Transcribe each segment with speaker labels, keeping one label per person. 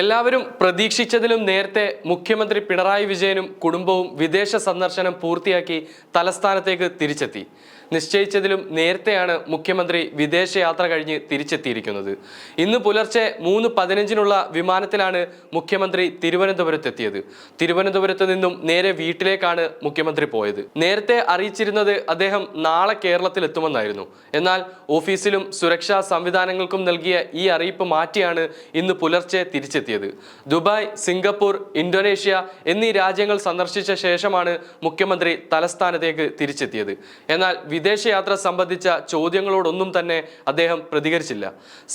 Speaker 1: എല്ലാവരും പ്രതീക്ഷിച്ചതിലും നേരത്തെ മുഖ്യമന്ത്രി പിണറായി വിജയനും കുടുംബവും വിദേശ സന്ദർശനം പൂർത്തിയാക്കി തലസ്ഥാനത്തേക്ക് തിരിച്ചെത്തി. നിശ്ചയിച്ചതിലും നേരത്തെയാണ് മുഖ്യമന്ത്രി വിദേശയാത്ര കഴിഞ്ഞ് തിരിച്ചെത്തിയിരിക്കുന്നത്. ഇന്ന് പുലർച്ചെ മൂന്ന് പതിനഞ്ചിനുള്ള വിമാനത്തിലാണ് മുഖ്യമന്ത്രി തിരുവനന്തപുരത്തെത്തിയത്. തിരുവനന്തപുരത്ത് നിന്നും നേരെ വീട്ടിലേക്കാണ് മുഖ്യമന്ത്രി പോയത്. നേരത്തെ അറിയിച്ചിരുന്നത് അദ്ദേഹം നാളെ കേരളത്തിലെത്തുമെന്നായിരുന്നു. എന്നാൽ ഓഫീസിലും സുരക്ഷാ സംവിധാനങ്ങൾക്കും നൽകിയ ഈ അറിയിപ്പ് മാറ്റിയാണ് ഇന്ന് പുലർച്ചെ തിരിച്ചെത്തിയത് ദുബായ് സിംഗപ്പൂർ ഇന്തോനേഷ്യ എന്നീ രാജ്യങ്ങൾ സന്ദർശിച്ച ശേഷമാണ് മുഖ്യമന്ത്രി തലസ്ഥാനത്തേക്ക് തിരിച്ചെത്തിയത്. എന്നാൽ വിദേശയാത്ര സംബന്ധിച്ച ചോദ്യങ്ങളോടൊന്നും തന്നെ അദ്ദേഹം പ്രതികരിച്ചില്ല.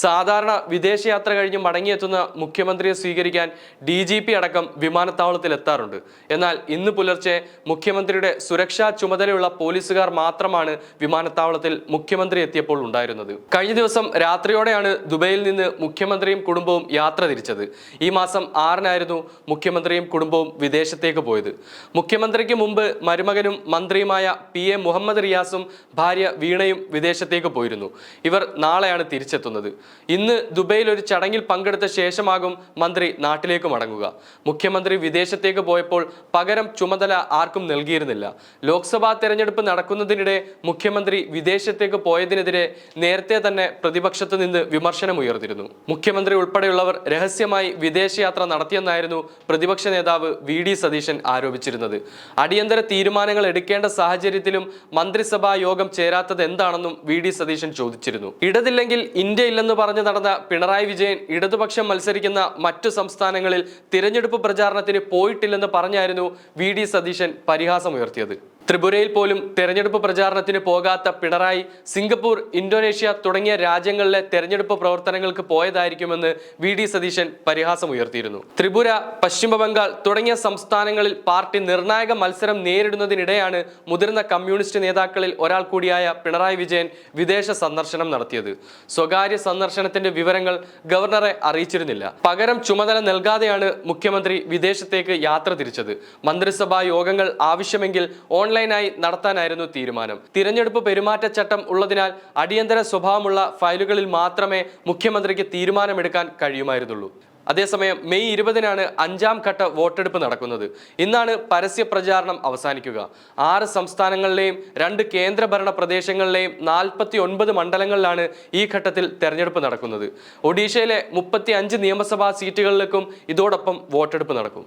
Speaker 1: സാധാരണ വിദേശയാത്ര കഴിഞ്ഞ് മടങ്ങിയെത്തുന്ന മുഖ്യമന്ത്രിയെ സ്വീകരിക്കാൻ ഡി ജി പി അടക്കം വിമാനത്താവളത്തിൽ എത്താറുണ്ട്. എന്നാൽ ഇന്ന് പുലർച്ചെ മുഖ്യമന്ത്രിയുടെ സുരക്ഷാ ചുമതലയുള്ള പോലീസുകാർ മാത്രമാണ് വിമാനത്താവളത്തിൽ മുഖ്യമന്ത്രി എത്തിയപ്പോൾ ഉണ്ടായിരുന്നത്. കഴിഞ്ഞ ദിവസം രാത്രിയോടെയാണ് ദുബൈയിൽ നിന്ന് മുഖ്യമന്ത്രിയും കുടുംബവും യാത്ര തിരിച്ചത്. ഈ മാസം ആറിനായിരുന്നു മുഖ്യമന്ത്രിയും കുടുംബവും വിദേശത്തേക്ക് പോയത്. മുഖ്യമന്ത്രിക്ക് മുമ്പ് മരുമകനും മന്ത്രിയുമായ പി എ മുഹമ്മദ് റിയാസും ഭാര്യ വീണയും വിദേശത്തേക്ക് പോയിരുന്നു. ഇവർ നാളെയാണ് തിരിച്ചെത്തുന്നത്. ഇന്ന് ദുബൈയിൽ ഒരു ചടങ്ങിൽ പങ്കെടുത്ത ശേഷമാകും മന്ത്രി നാട്ടിലേക്ക് മടങ്ങുക. മുഖ്യമന്ത്രി വിദേശത്തേക്ക് പോയപ്പോൾ പകരം ചുമതല ആർക്കും നൽകിയിരുന്നില്ല. ലോക്സഭാ തെരഞ്ഞെടുപ്പ് നടക്കുന്നതിനിടെ മുഖ്യമന്ത്രി വിദേശത്തേക്ക് പോയതിനെതിരെ നേരത്തെ തന്നെ പ്രതിപക്ഷത്ത് നിന്ന് വിമർശനം ഉയർന്നിരുന്നു. മുഖ്യമന്ത്രി ഉൾപ്പെടെയുള്ളവർ രഹസ്യമായി വിദേശയാത്ര നടത്തിയെന്നായിരുന്നു പ്രതിപക്ഷ നേതാവ് വി ഡി സതീശൻ ആരോപിച്ചിരുന്നത്. അടിയന്തര തീരുമാനങ്ങൾ എടുക്കേണ്ട സാഹചര്യത്തിലും മന്ത്രിസഭാ യോഗം ചേരാത്തത് എന്താണെന്നും വി ഡി സതീശൻ ചോദിച്ചിരുന്നു. ഇടതില്ലെങ്കിൽ ഇന്ത്യ ഇല്ലെന്ന് പറഞ്ഞു നടന്ന പിണറായി വിജയൻ ഇടതുപക്ഷം മത്സരിക്കുന്ന മറ്റു സംസ്ഥാനങ്ങളിൽ തിരഞ്ഞെടുപ്പ് പ്രചാരണത്തിന് പോയിട്ടില്ലെന്ന് പറഞ്ഞായിരുന്നു വി ഡി സതീശൻ പരിഹാസമുയർത്തിയത്. ത്രിപുരയിൽ പോലും തെരഞ്ഞെടുപ്പ് പ്രചാരണത്തിന് പോകാത്ത പിണറായി സിംഗപ്പൂർ ഇന്തോനേഷ്യ തുടങ്ങിയ രാജ്യങ്ങളിലെ തെരഞ്ഞെടുപ്പ് പ്രവർത്തനങ്ങൾക്ക് പോയതായിരിക്കുമെന്ന് വി ഡി സതീശൻ പരിഹാസമുയർത്തിയിരുന്നു. ത്രിപുര പശ്ചിമബംഗാൾ തുടങ്ങിയ സംസ്ഥാനങ്ങളിൽ പാർട്ടി നിർണായക മത്സരം നേരിടുന്നതിനിടെയാണ് മുതിർന്ന കമ്മ്യൂണിസ്റ്റ് നേതാക്കളിൽ ഒരാൾ കൂടിയായ പിണറായി വിജയൻ വിദേശ സന്ദർശനം നടത്തിയത്. സ്വകാര്യ സന്ദർശനത്തിന്റെ വിവരങ്ങൾ ഗവർണറെ അറിയിച്ചിരുന്നില്ല. പകരം ചുമതല നൽകാതെയാണ് മുഖ്യമന്ത്രി വിദേശത്തേക്ക് യാത്ര തിരിച്ചത്. മന്ത്രിസഭാ യോഗങ്ങൾ ആവശ്യമെങ്കിൽ ഓൺലൈനായി നടത്താനായിരുന്നു തീരുമാനം. തിരഞ്ഞെടുപ്പ് പെരുമാറ്റച്ചട്ടം ഉള്ളതിനാൽ അടിയന്തര സ്വഭാവമുള്ള ഫയലുകളിൽ മാത്രമേ മുഖ്യമന്ത്രിക്ക് തീരുമാനമെടുക്കാൻ കഴിയുമായിരുന്നുള്ളൂ. അതേസമയം മെയ് ഇരുപതിനാണ് അഞ്ചാം ഘട്ട വോട്ടെടുപ്പ് നടക്കുന്നത്. ഇന്നാണ് പരസ്യ പ്രചാരണം അവസാനിക്കുക. ആറ് സംസ്ഥാനങ്ങളിലെയും രണ്ട് കേന്ദ്രഭരണ പ്രദേശങ്ങളിലെയും നാൽപ്പത്തി ഒൻപത് മണ്ഡലങ്ങളിലാണ് ഈ ഘട്ടത്തിൽ തെരഞ്ഞെടുപ്പ് നടക്കുന്നത്. ഒഡീഷയിലെ മുപ്പത്തി അഞ്ച് നിയമസഭാ സീറ്റുകളിലേക്കും ഇതോടൊപ്പം വോട്ടെടുപ്പ് നടക്കും.